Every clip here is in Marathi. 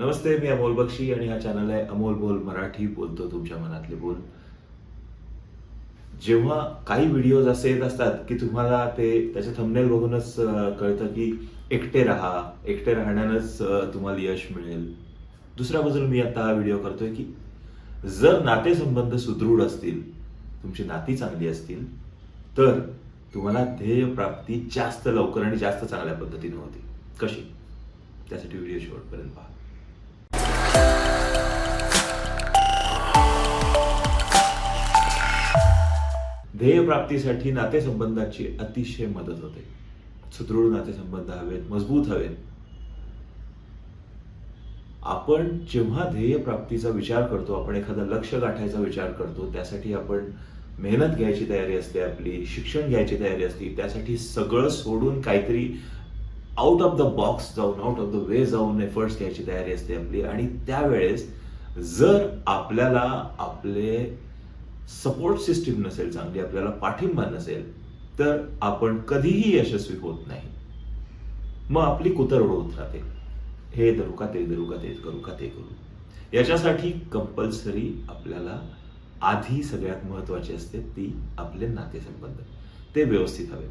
नमस्ते मी अमोल बक्षी आणि हा चॅनल आहे अमोल बोल मराठी बोलतो तुमच्या मनातले बोल. जेव्हा काही व्हिडिओज असे येत असतात की तुम्हाला ते त्याचे थंबनेल बघूनच कळतं की एकटे राहा एकटे राहण्यानंच तुम्हाला यश मिळेल. दुसऱ्या बाजूला मी आता हा व्हिडिओ करतोय की जर नातेसंबंध सुदृढ असतील तुमची नाती चांगली असतील तर तुम्हाला ध्येय प्राप्ती जास्त लवकर आणि जास्त चांगल्या पद्धतीने होते. कशी? त्यासाठी व्हिडिओ शेवटपर्यंत पहा. ध्येयप्राप्तीसाठी नातेसंबंधाची अतिशय मदत होते. सुदृढ नातेसंबंध हवेत मजबूत हवेत. आपण जेव्हा ध्येय प्राप्तीचा विचार करतो आपण एखादा लक्ष गाठायचा विचार करतो त्यासाठी आपण मेहनत घ्यायची तयारी असते आपली शिक्षण घ्यायची तयारी असते त्यासाठी सगळं सोडून काहीतरी आउट ऑफ द बॉक्स जाऊन आउट ऑफ द वे जाऊन एफर्ट्स घ्यायची तयारी असते आपली. आणि त्यावेळेस जर आपल्याला आपले सपोर्ट सिस्टीम नसेल चांगली आपल्याला पाठिंबा नसेल तर आपण कधीही यशस्वी होत नाही. मग आपली कुतरवड होत राहते. हे धरू का ते धरू का ते करू का ते करू. याच्यासाठी कंपल्सरी आपल्याला आधी सगळ्यात महत्वाची असते ती आपले नातेसंबंध. ते व्यवस्थित हवे.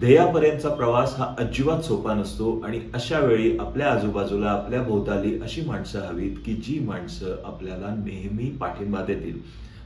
ध्येयापर्यंतचा प्रवास हा अजिबात सोपा नसतो आणि अशा वेळी आपल्या आजूबाजूला आपल्या भोवताली अशी माणसं हवीत की जी माणसं आपल्याला नेहमी पाठिंबा देतील.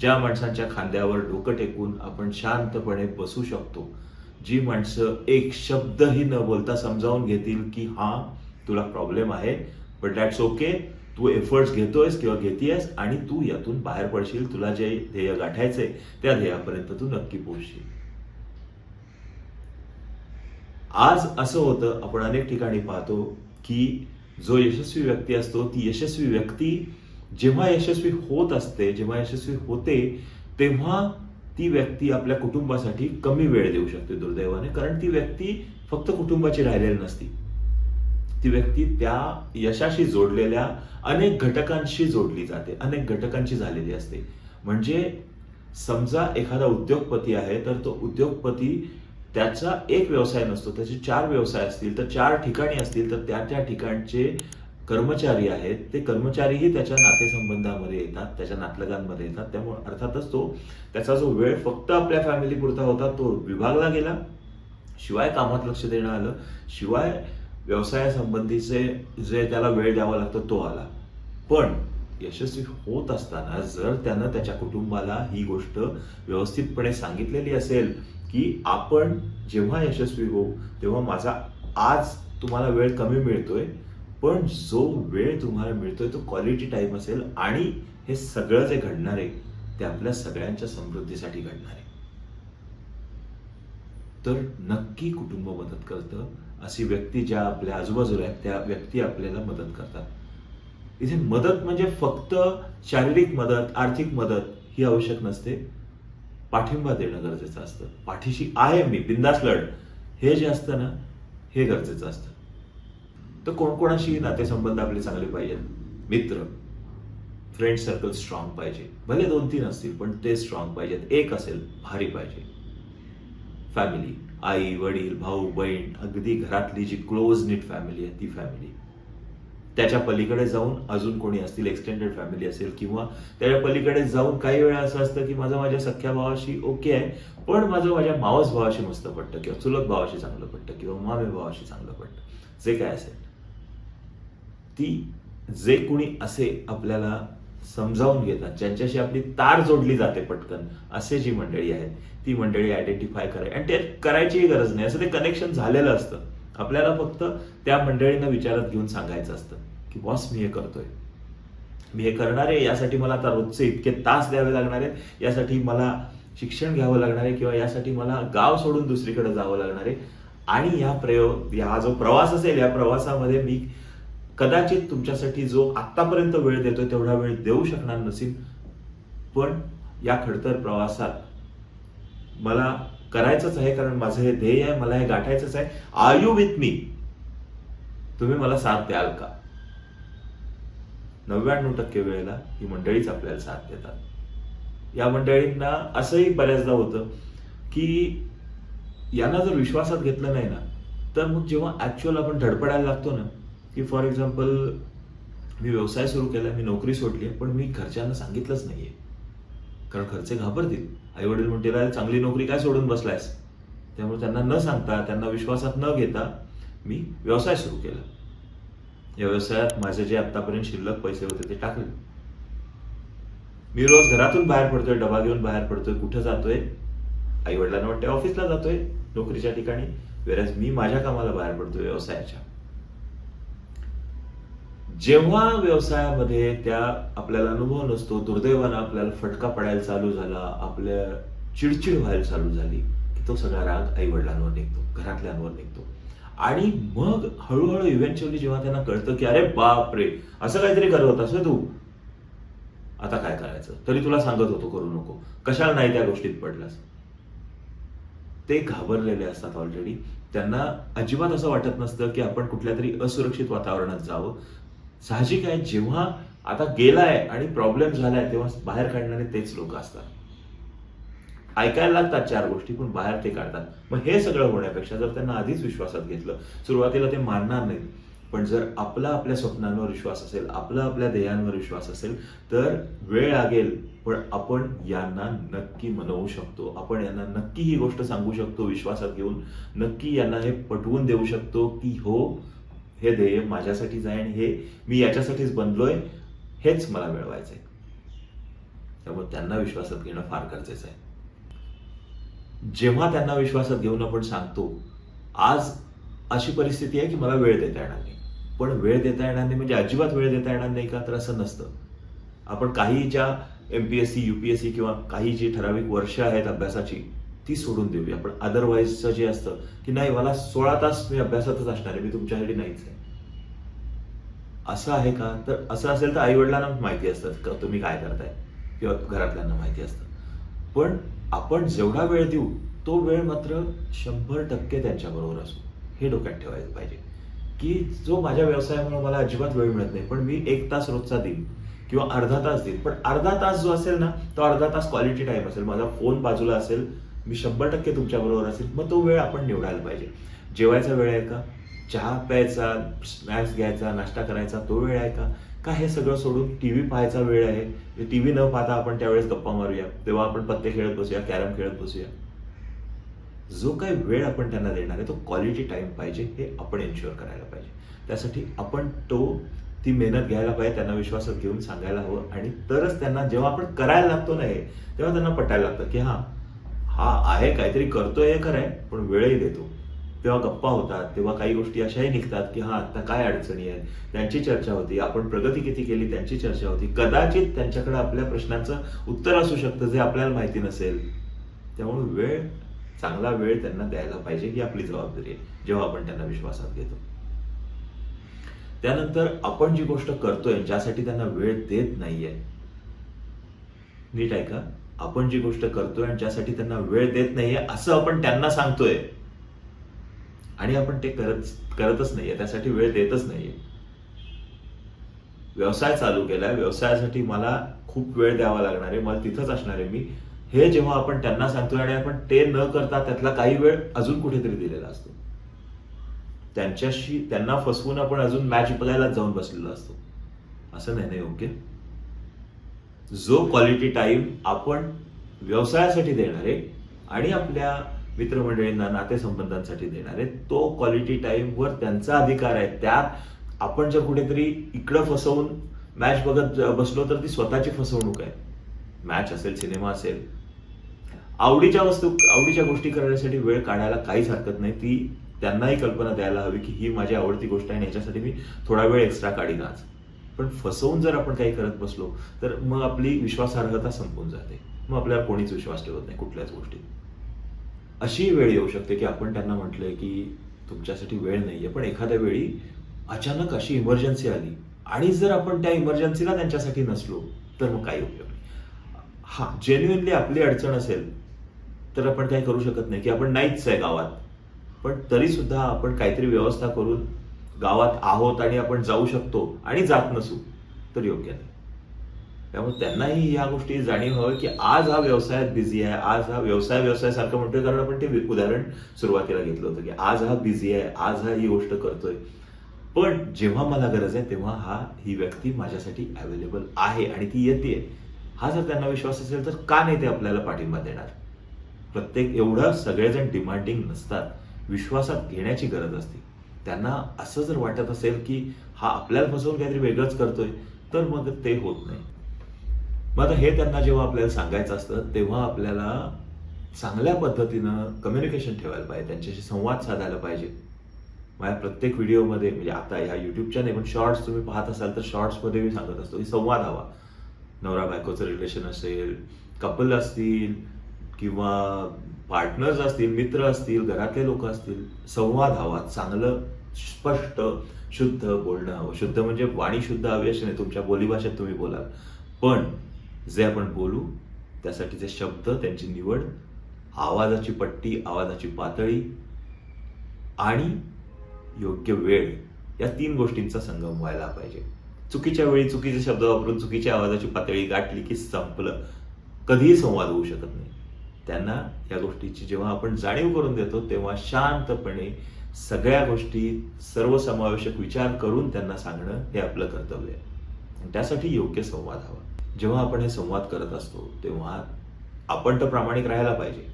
ज्या माणसांच्या खांद्यावर डोकं टेकून आपण शांतपणे बसू शकतो. जी माणसं एक शब्दही न बोलता समजावून घेतील की हा तुला प्रॉब्लेम आहे बट दॅट्स ओके तू एफर्ट्स घेतोयस किंवा घेतीयस आणि तू यातून बाहेर पडशील. तुला जे ध्येय गाठायचंय त्या ध्येयापर्यंत तू नक्की पोहोचशील. आज असं होतं आपण अनेक ठिकाणी पाहतो की जो यशस्वी व्यक्ती असतो ती यशस्वी व्यक्ती जेव्हा यशस्वी होत असते जेव्हा यशस्वी होते तेव्हा ती व्यक्ती आपल्या कुटुंबासाठी कमी वेळ देऊ शकते दुर्दैवाने कारण ती व्यक्ती फक्त कुटुंबाची राहिलेली नसती. ती व्यक्ती त्या यशाशी जोडलेल्या अनेक घटकांशी जोडली जाते अनेक घटकांची झालेली असते. म्हणजे समजा एखादा उद्योगपती आहे तर तो उद्योगपती त्याचा एक व्यवसाय नसतो. त्याचे चार व्यवसाय असतील तर चार ठिकाणी असतील तर त्या त्या ठिकाणचे कर्मचारी आहेत. ते कर्मचारीही त्याच्या नातेसंबंधामध्ये येतात त्याच्या नातलगांमध्ये येतात. त्यामुळे अर्थातच तो त्याचा जो वेळ फक्त आपल्या फॅमिली पुरता होता तो विभागला गेला. शिवाय कामात लक्ष देणं आलं. शिवाय व्यवसायासंबंधीचे जे त्याला वेळ द्यावा लागतो तो आला. पण यशस्वी होत असताना जर त्यानं त्याच्या कुटुंबाला ही गोष्ट व्यवस्थितपणे सांगितलेली असेल की आपण जेव्हा यशस्वी होऊ तेव्हा माझा आज तुम्हाला वेळ कमी मिळतोय. पण जो वेळ तुम्हाला मिळतोय तो क्वालिटी टाईम असेल आणि हे सगळं जे घडणार आहे ते आपल्या सगळ्यांच्या समृद्धीसाठी घडणार आहे. तर नक्की कुटुंब मदत करतं. अशी व्यक्ती ज्या आपल्या आजूबाजूला आहेत त्या व्यक्ती आपल्याला मदत करतात. इथे मदत म्हणजे फक्त शारीरिक मदत आर्थिक मदत ही आवश्यक नसते. पाठिंबा देणं गरजेचं असतं. पाठीशी आहे मी बिंदास लढ हे जे असतं ना हे गरजेचं असतं. तर कोणकोणाशी नातेसंबंध आपले चांगले पाहिजेत? मित्र. फ्रेंड सर्कल स्ट्रॉंग पाहिजे. भले दोन तीन असतील पण ते स्ट्रॉंग पाहिजेत. एक असेल भारी पाहिजे. फॅमिली आई वडील भाऊ बहीण अगदी घरातली जी क्लोज नीट फॅमिली आहे ती फॅमिली त्याच्या पलीकडे जाऊन अजून कोणी असतील एक्सटेंडेड फॅमिली असेल किंवा त्याच्या पलीकडे जाऊन काही वेळा असं असतं की माझं माझ्या सख्या भावाशी ओके आहे पण माझं माझ्या मावस भावाशी मस्त पडतं किंवा चुलत भावाशी चांगलं पडतं किंवा मामे भावाशी चांगलं पडतं जे काय असेल. ती जे कुणी असे आपल्याला समजावून घेतात ज्यांच्याशी आपली तार जोडली जाते पटकन असे जी मंडळी आहेत ती मंडळी आयडेंटिफाय कराय आणि ते करायचीही गरज नाही. असं ते कनेक्शन झालेलं असतं. आपल्याला फक्त त्या मंडळींना विचारात घेऊन सांगायचं असतं की बॉस मी हे करतोय. मी हे करणार आहे यासाठी मला आता रोजचे इतके तास द्यावे लागणार आहेत. यासाठी मला शिक्षण घ्यावं लागणार आहे किंवा यासाठी मला गाव सोडून दुसरीकडे जावं लागणार आहे. आणि या प्रयोग हा जो प्रवास असेल या प्रवासामध्ये मी कदाचित तुमच्यासाठी जो आत्तापर्यंत वेळ देतोय तेवढा वेळ देऊ शकणार नसेल पण या खडतर प्रवासात मला करायचंच आहे कारण माझं हे ध्येय आहे मला हे गाठायचंच आहे. आयु विथ मी तुम्ही मला साथ द्याल का? नव्याण्णव टक्के वेळेला ही मंडळीच आपल्याला साथ देतात. या मंडळींना असंही बऱ्याचदा होतं की यांना जर विश्वासात घेतलं नाही ना तर मग जेव्हा ऍक्च्युअल आपण धडपडायला लागतो ना की फॉर एक्झाम्पल मी व्यवसाय सुरू केला मी नोकरी सोडली पण मी घरच्यांना सांगितलंच नाहीये. कारण घरचे घाबरतील. आई वडील म्हणतील "अरे, चांगली नोकरी काय सोडून बसलायस? त्यामुळे त्यांना न सांगता त्यांना विश्वासात न घेता मी व्यवसाय सुरू केला. या व्यवसायात माझे जे आतापर्यंत शिल्लक पैसे होते ते टाकले. मी रोज घरातून बाहेर पडतोय डबा घेऊन बाहेर पडतोय कुठं जातोय? आई वडिलांना वाटते ऑफिसला जातोय नोकरीच्या ठिकाणी. वेळेस मी माझ्या कामाला बाहेर पडतोय व्यवसायाच्या. जेव्हा व्यवसायामध्ये त्या आपल्याला अनुभव नसतो दुर्दैवानं आपल्याला फटका पडायला चालू झाला आपल्या चिडचिड व्हायला चालू झाली की तो सगळा राग आई वडिलांवर निघतो घरातल्यांवर निघतो. आणि मग हळूहळू इव्हेंच्युअली जेव्हा त्यांना कळतं की अरे बाप रे असं काहीतरी करत होतास तू. आता काय करायचं? तरी तुला सांगत होतो करू नको. कशाला नाही त्या गोष्टीत पडलास? ते घाबरलेले असतात ऑलरेडी त्यांना अजिबात असं वाटत नसतं की आपण कुठल्या तरी असुरक्षित वातावरणात जावं. साहजिक आहे जेव्हा आता गेलाय आणि प्रॉब्लेम झालाय तेव्हा बाहेर काढणारे तेच लोक असतात. ऐकायला लागतात चार गोष्टी पण बाहेर ते काढतात. मग हे सगळं होण्यापेक्षा जर त्यांना आधीच विश्वासात घेतलं सुरुवातीला ते मानणार नाहीत. पण जर आपला आपल्या स्वप्नांवर विश्वास असेल आपला आपल्या ध्येयांवर विश्वास असेल तर वेळ लागेल. पण आपण यांना नक्की मनवू शकतो. आपण यांना नक्की ही गोष्ट सांगू शकतो विश्वासात घेऊन. नक्की यांना हे पटवून देऊ शकतो की हो हे ध्येय माझ्यासाठीच आहे आणि हे मी याच्यासाठीच बनलोय हेच मला मिळवायचं आहे त्यामुळे त्यांना विश्वासात घेणं फार गरजेचं आहे. जेव्हा त्यांना विश्वासात घेऊन आपण सांगतो आज अशी परिस्थिती आहे की मला वेळ देता येणार नाही. पण वेळ देता येणार नाही म्हणजे अजिबात वेळ देता येणार नाही का? तर असं नसतं. आपण काही ज्या एमपीएससी सी किंवा काही जी ठराविक वर्ष आहेत अभ्यासाची ती सोडून देऊया. पण अदरवाईजचं जे असतं की नाही मला सोळा तास मी अभ्यासातच असणार आहे मी तुमच्यासाठी नाहीच आहे. असं आहे का? तर असं असेल तर आईवडिलांना माहिती असतं का तुम्ही काय करताय? किंवा घरातल्यांना माहिती असतं. पण आपण जेवढा वेळ देऊ तो वेळ मात्र शंभर टक्के त्यांच्याबरोबर असू. हे डोक्यात ठेवायला पाहिजे. की जो माझ्या व्यवसायामुळे मला अजिबात वेळ मिळत नाही पण मी एक तास रोजचा देईन किंवा अर्धा तास देईन. पण अर्धा तास जो असेल ना तो अर्धा तास क्वालिटी टाईम असेल. माझा फोन बाजूला असेल मी शंभर टक्के तुमच्याबरोबर असेल. मग तो वेळ आपण निवडायला पाहिजे. जेवायचा वेळ आहे का? चहा प्यायचा स्नॅक्स घ्यायचा नाश्ता करायचा तो वेळ आहे का? का हे सगळं सोडून टी व्ही पाहायचा वेळ आहे? टी व्ही न पाहता आपण त्यावेळेस गप्पा मारूया. तेव्हा आपण पत्ते खेळत बसूया कॅरम खेळत बसूया. जो काही वेळ आपण त्यांना देणार आहे तो क्वालिटी टाइम पाहिजे हे आपण एन्श्युअर करायला पाहिजे. त्यासाठी आपण तो ती मेहनत घ्यायला पाहिजे त्यांना विश्वासात घेऊन सांगायला हवं. आणि तरच त्यांना जेव्हा आपण करायला लागतो ना हे तेव्हा त्यांना पटायला लागतं की हा हा आहे काहीतरी करतोय हे आहे पण वेळही देतो. तेव्हा गप्पा होतात तेव्हा काही गोष्टी अशाही निघतात की हा आता काय अडचणी आहेत? त्यांची चर्चा होती आपण प्रगती किती केली? त्यांची चर्चा होती. कदाचित त्यांच्याकडे आपल्या प्रश्नांचं उत्तर असू शकतं जे आपल्याला माहिती नसेल. त्यामुळे वेळ चांगला वेळ त्यांना द्यायला पाहिजे ही आपली जबाबदारी आहे जेव्हा आपण त्यांना विश्वासात घेतो. त्यानंतर आपण जी गोष्ट करतोय ज्यासाठी त्यांना वेळ देत नाहीये. नीट आहे का आपण जी गोष्ट करतोय आणि ज्यासाठी त्यांना वेळ देत नाहीये असं आपण त्यांना सांगतोय. आणि आपण ते करत करतच नाहीये त्यासाठी वेळ देतच नाहीये. व्यवसाय चालू केलाय व्यवसायासाठी मला खूप वेळ द्यावा लागणार आहे मला तिथंच असणार आहे मी. हे जेव्हा आपण त्यांना सांगतोय आणि आपण ते न करता त्यातला काही वेळ अजून कुठेतरी दिलेला असतो. त्यांच्याशी त्यांना फसवून आपण अजून मॅच बघायला जाऊन बसलेलो असतो. असं नाही ना योग्य? जो क्वालिटी टाईम आपण व्यवसायासाठी देणार आहे आणि आपल्या मित्रमंडळींना नातेसंबंधांसाठी देणार आहे तो क्वालिटी टाईमवर त्यांचा अधिकार आहे. त्यात आपण जर कुठेतरी इकडं फसवून मॅच बघत बसलो तर ती स्वतःची फसवणूक आहे. मॅच असेल सिनेमा असेल. आवडीच्या वस्तू आवडीच्या गोष्टी करण्यासाठी वेळ काढायला काहीच हरकत नाही. ती त्यांनाही कल्पना द्यायला हवी की ही माझी आवडती गोष्ट आहे आणि याच्यासाठी मी थोडा वेळ एक्स्ट्रा काढीन आज. पण फसवून जर आपण काही करत बसलो तर मग आपली विश्वासार्हता संपून जाते. मग आपल्याला कोणीच विश्वास ठेवत नाही कुठल्याच गोष्टीत. अशी वेळ येऊ शकते की आपण त्यांना म्हटलंय की तुमच्यासाठी वेळ नाही आहे पण एखाद्या वेळी अचानक अशी इमर्जन्सी आली आणि जर आपण त्या इमर्जन्सीला त्यांच्यासाठी नसलो तर मग काही उपयोग नाही. हा जेन्युनली आपली अडचण असेल तर आपण काही करू शकत नाही की आपण नाहीच आहे गावात. पण तरी सुद्धा आपण काहीतरी व्यवस्था करून गावात आहोत आणि आपण जाऊ शकतो आणि जात नसू तर योग्य नाही. त्यामुळे त्यांनाही या गोष्टी जाणीव हवं की आज हा व्यवसायात बिझी आहे आज हा व्यवसाय व्यवसायासारखं म्हणतोय कारण आपण ते उदाहरण सुरुवातीला घेतलं होतं की आज हा बिझी आहे आज हा ही गोष्ट करतोय. पण जेव्हा मला गरज आहे तेव्हा हा ही व्यक्ती माझ्यासाठी अवेलेबल आहे आणि ती येते. हा जर त्यांना विश्वास असेल तर का नाही ते आपल्याला पाठिंबा देणार? प्रत्येक एवढं सगळेजण डिमांडिंग नसतात. विश्वासात घेण्याची गरज असते. त्यांना असं जर वाटत असेल की हा आपल्याला फसवून काहीतरी वेगळंच करतोय तर मग ते होत नाही. मग आता हे त्यांना जेव्हा आपल्याला सांगायचं असतं तेव्हा आपल्याला चांगल्या पद्धतीनं कम्युनिकेशन ठेवायला पाहिजे त्यांच्याशी संवाद साधायला पाहिजे. माझ्या प्रत्येक व्हिडिओमध्ये म्हणजे आता ह्या युट्यूबच्या नाही पण शॉर्ट्स तुम्ही पाहत असाल तर शॉर्ट्समध्ये मी सांगत असतो की संवाद हवा. नवरा बायकोचं रिलेशन असेल कपल असतील किंवा पार्टनर्स असतील मित्र असतील घरातले लोक असतील संवाद हवा चांगलं स्पष्ट शुद्ध बोलणं. हवं शुद्ध म्हणजे वाणी शुद्ध हवी असे नाही तुमच्या बोलीभाषेत तुम्ही बोलाल. पण जे आपण बोलू त्यासाठीचे शब्द त्यांची निवड आवाजाची पट्टी आवाजाची पातळी आणि योग्य वेळ या तीन गोष्टींचा संगम व्हायला पाहिजे. चुकीच्या वेळी चुकीचे शब्द वापरून चुकीच्या आवाजाची पातळी गाठली की संपलं. कधीही संवाद होऊ शकत नाही. त्यांना या गोष्टीची जेव्हा आपण जाणीव करून देतो तेव्हा शांतपणे सगळ्या गोष्टी सर्वसमावेशक विचार करून त्यांना सांगणं हे आपलं कर्तव्य आहे. त्यासाठी योग्य संवाद हवा. जेव्हा आपण हे संवाद करत असतो तेव्हा आपण तर प्रामाणिक राहायला पाहिजे.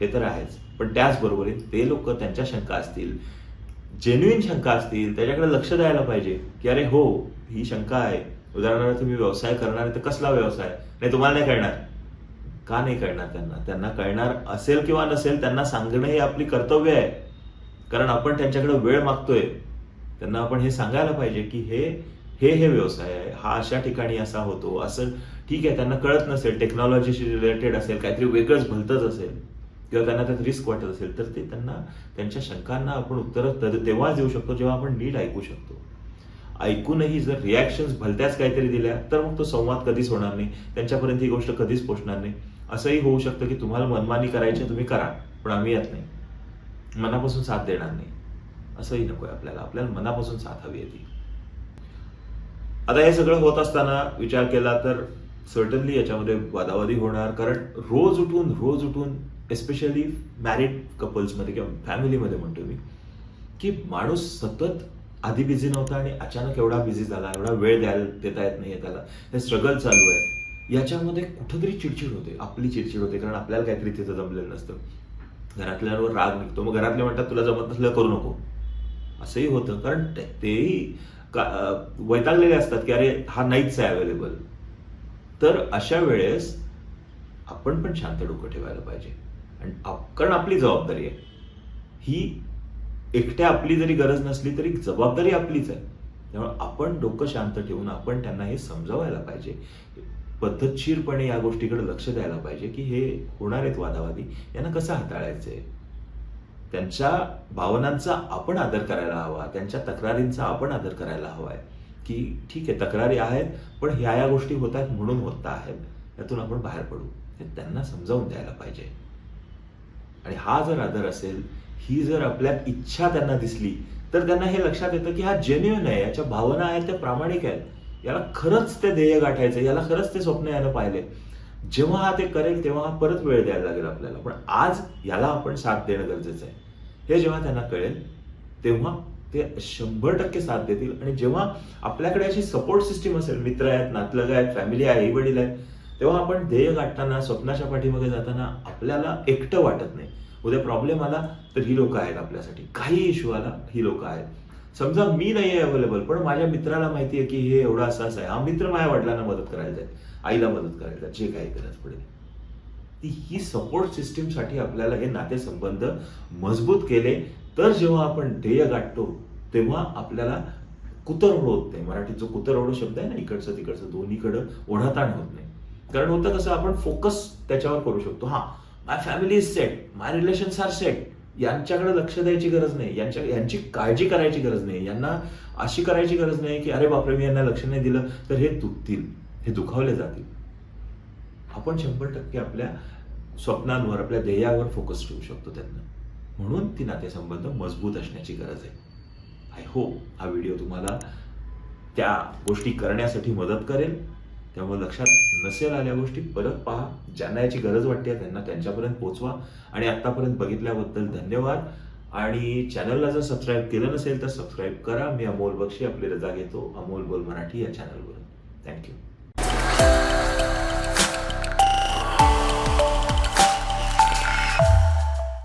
हे तर आहेच. पण त्याचबरोबरीत ते लोक त्यांच्या शंका असतील जेन्युइन शंका असतील त्याच्याकडे लक्ष द्यायला पाहिजे. की अरे हो ही शंका आहे. उदाहरणार्थ तुम्ही व्यवसाय करणार तर कसला व्यवसाय? नाही तुम्हाला नाही कळणार. का नाही कळणार त्यांना? त्यांना कळणार असेल किंवा नसेल त्यांना सांगणं हे आपली कर्तव्य आहे. कारण आपण त्यांच्याकडे वेळ मागतोय त्यांना आपण हे सांगायला पाहिजे की हे हे हे व्यवसाय आहे हा अशा ठिकाणी असा होतो असं ठीक आहे त्यांना कळत नसेल टेक्नॉलॉजीशी रिलेटेड असेल काहीतरी वेगळंच भलतंच असेल किंवा त्यांना त्यात रिस्क वाटत असेल तर ते त्यांना त्यांच्या शंकांना आपण उत्तरं तेव्हाच देऊ शकतो जेव्हा आपण नीट ऐकू शकतो. ऐकूनही जर रिॲक्शन्स भलत्याच काहीतरी दिल्या तर मग तो संवाद कधीच होणार नाही त्यांच्यापर्यंत ही गोष्ट कधीच पोचणार नाही. असंही होऊ शकतं की तुम्हाला मनमानी करायची तुम्ही करा पण आम्ही येत नाही. मनापासून साथ देणार नाही. असंही नकोय आपल्याला. आपल्याला मनापासून साथ हवी आहे ती. आता हे सगळं होत असताना विचार केला तर सर्टनली याच्यामध्ये वादावादी होणार. कारण रोज उठून रोज उठून एस्पेशली मॅरिड कपल्समध्ये किंवा फॅमिलीमध्ये म्हणतो मी की माणूस सतत आधी बिझी नव्हता आणि अचानक एवढा बिझी झाला एवढा वेळ द्यायला देता येत नाही त्याला. हे स्ट्रगल चालू आहे. याच्यामध्ये कुठंतरी चिडचिड होते. आपली चिडचिड होते. कारण आपल्याला काहीतरी तिथं जमलेलं नसतं. घरातल्यांवर राग निघतो. मग घरातले म्हणतात तुला जमत नसलं करू नको. असंही होतं. कारण तेही का- वैतागलेले असतात की अरे हा नाहीच आहे अवेलेबल तर अशा वेळेस आपण पण शांत डोकं ठेवायला पाहिजे. आणि कारण आपली जबाबदारी आहे. ही एकट्या आपली जरी गरज नसली तरी जबाबदारी आपलीच आहे. त्यामुळे आपण डोकं शांत ठेवून आपण त्यांना हे समजावायला पाहिजे. पद्धतशीरपणे या गोष्टीकडे लक्ष द्यायला पाहिजे की हे होणार आहेत वादावादी. यांना कसं आहे? त्यांच्या भावनांचा आपण आदर करायला हवा त्यांच्या तक्रारींचा आपण आदर करायला हवाय की ठीक आहे तक्रारी आहेत पण ह्या या गोष्टी होत आहेत म्हणून होत आहेत. यातून आपण बाहेर पडू. हे त्यांना समजावून द्यायला पाहिजे. आणि हा जर आदर असेल ही जर आपल्यात इच्छा त्यांना दिसली तर त्यांना हे लक्षात येतं की हा जेन्युन आहे याच्या भावना आहेत त्या प्रामाणिक आहेत. याला खरंच ते ध्येय गाठायचं याला खरंच ते स्वप्न यानं पाहिले जेव्हा हा ते करेल तेव्हा हा परत वेळ द्यायला लागेल आपल्याला. पण आज याला आपण साथ देणं गरजेचं आहे. हे जेव्हा त्यांना कळेल तेव्हा ते शंभर टक्के साथ देतील. आणि जेव्हा आपल्याकडे अशी सपोर्ट सिस्टीम असेल मित्र आहेत नातलग आहेत फॅमिली आहे आई वडील आहेत तेव्हा आपण ध्येय गाठताना स्वप्नाच्या पाठीमागे जाताना आपल्याला एकटं वाटत नाही. उद्या प्रॉब्लेम आला तर ही लोक आहेत आपल्यासाठी. काही इश्यू आला ही लोक आहेत. समजा मी नाही आहे अवेलेबल पण माझ्या मित्राला माहिती आहे की हे एवढा असं असं आहे. हा मित्र माझ्या वडिलांना मदत करायला जाईल आईला मदत करायला जाईल जे काही गरज पडेल. ती ही सपोर्ट सिस्टीमसाठी आपल्याला हे नातेसंबंध मजबूत केले तर जेव्हा आपण ध्येय गाठतो तेव्हा आपल्याला कुतरवड होत नाही. मराठीत जो कुतरवड शब्द आहे ना इकडचं तिकडचं दोन्हीकडं ओढाताण होत नाही. कारण होतं कसं आपण फोकस त्याच्यावर करू शकतो. हा my family is set my relations are set यांच्याकडे लक्ष द्यायची गरज नाही. यांच्या यांची काळजी करायची गरज नाही. यांना अशी करायची गरज नाही की अरे बापरे मी यांना लक्ष नाही दिलं तर हे तुटतील. हे दुखावले जातील. आपण शंभर टक्के आपल्या स्वप्नांवर आपल्या ध्येयावर फोकस ठेवू शकतो त्यांना. म्हणून ती नातेसंबंध मजबूत असण्याची गरज आहे. आय होप हा व्हिडिओ तुम्हाला त्या गोष्टी करण्यासाठी मदत करेल. त्यामुळे लक्षात नसेल आल्या गोष्टी परत पहा. ज्यांना याची गरज वाटते त्यांना त्यांच्यापर्यंत पोचवा. आणि आत्तापर्यंत बघितल्याबद्दल धन्यवाद. आणि चॅनलला जर सबस्क्राईब केलं नसेल तर सबस्क्राईब करा. मी अमोल बक्षी आपली रजा घेतो. अमोल बोल मराठी या चॅनलवर थँक्यू